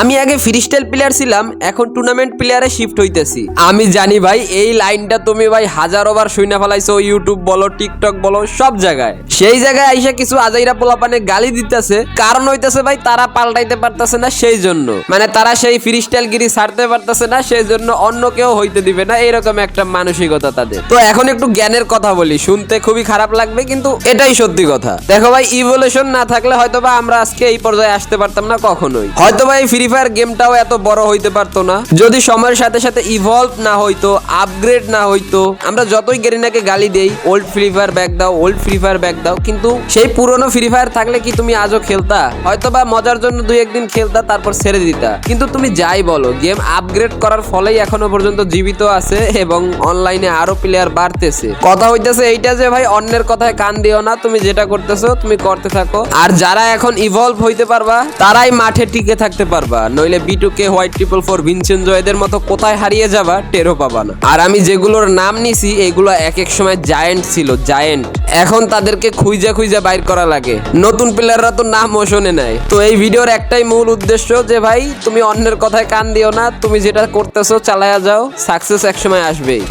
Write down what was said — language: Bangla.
আমি আগে ফ্রিস্টাইল প্লেয়ার ছিলাম, এখন টুর্নামেন্ট প্লেয়ারে শিফট হইতেছি। আমি জানি ভাই, এই লাইনটা তুমি ভাই হাজারো বার শুনে ফেলাইছো ইউটিউব বলো টিকটক বলো, সব জায়গায়। সেই জায়গায় আইসা কিছু আজাইরা পোলাপানে গালি দিতেছে, কারণ হইতেছে ভাই তারা পাল্টাইতে পারতেছে না সেই জন্য। মানে তারা সেই ফ্রিস্টাইল গিরি ছাড়তে পারতেছে না, সেই জন্য অন্য কেউ হইতে দিবে না এরকম একটা মানসিকতা তাদের। তো এখন একটু জ্ঞানের কথা বলি, শুনতে খুবই খারাপ লাগবে, কিন্তু এটাই সত্যি কথা। দেখো ভাই ইভলিউশন না থাকলে হয়তো বা আমরা আজকে এই পর্যায়ে আসতে পারতাম না কখনোই। হয়তো বা এই ফ্রি ফায়ার গেমটাও এত বড় হইতে পারতো না। যদি সময়ের সাথে সাথে ইভলভ না হইতো আপগ্রেড না হইতো, আমরা যতই গেরিনাকে গালি দেই ওল্ড ফ্রি ফায়ার ব্যাক দাও ওল্ড ফ্রি ফায়ার ব্যাক দাও, কিন্তু সেই পুরনো ফ্রি ফায়ার থাকলে কি তুমি আজও খেলতা? হয়তো বা মজার জন্য দুই একদিন খেলতা, তারপর ছেড়ে দিতা। কিন্তু তুমি যাই বলো গেম আপগ্রেড করার ফলেই এখনও পর্যন্ত জীবিত আছে এবং অনলাইনে আরও প্লেয়ার বাড়তেছে। কথা হইতেছে এইটা যে, ভাই, অন্যের কথায় কান দিও না, তুমি যেটা করতেছো, তুমি করতে থাকো। আর যারা এখন ইভলভ হইতে পারবা, তারাই মাঠে টিকে থাকতে পারবা। নইলে B two K white triple four Vincenzo এদের মতো কোথায় হারিয়ে যাবা, টেরও পাবা না। আর আমি যেগুলোর নাম নিছি, এগুলো এক এক সময় জায়েন্ট ছিল জায়েন্ট এখন তাদেরকে খুঁজে খুঁজে বাইর করা লাগে। নতুন প্লেয়াররা তো নামও শোনে নাই। তো এই ভিডিওর একটাই মূল উদ্দেশ্য যে, ভাই, তুমি অন্যের কথায় কান দিও না, তুমি যেটা করতেছো, চালায়া যাও সাকসেস একসময় আসবেই।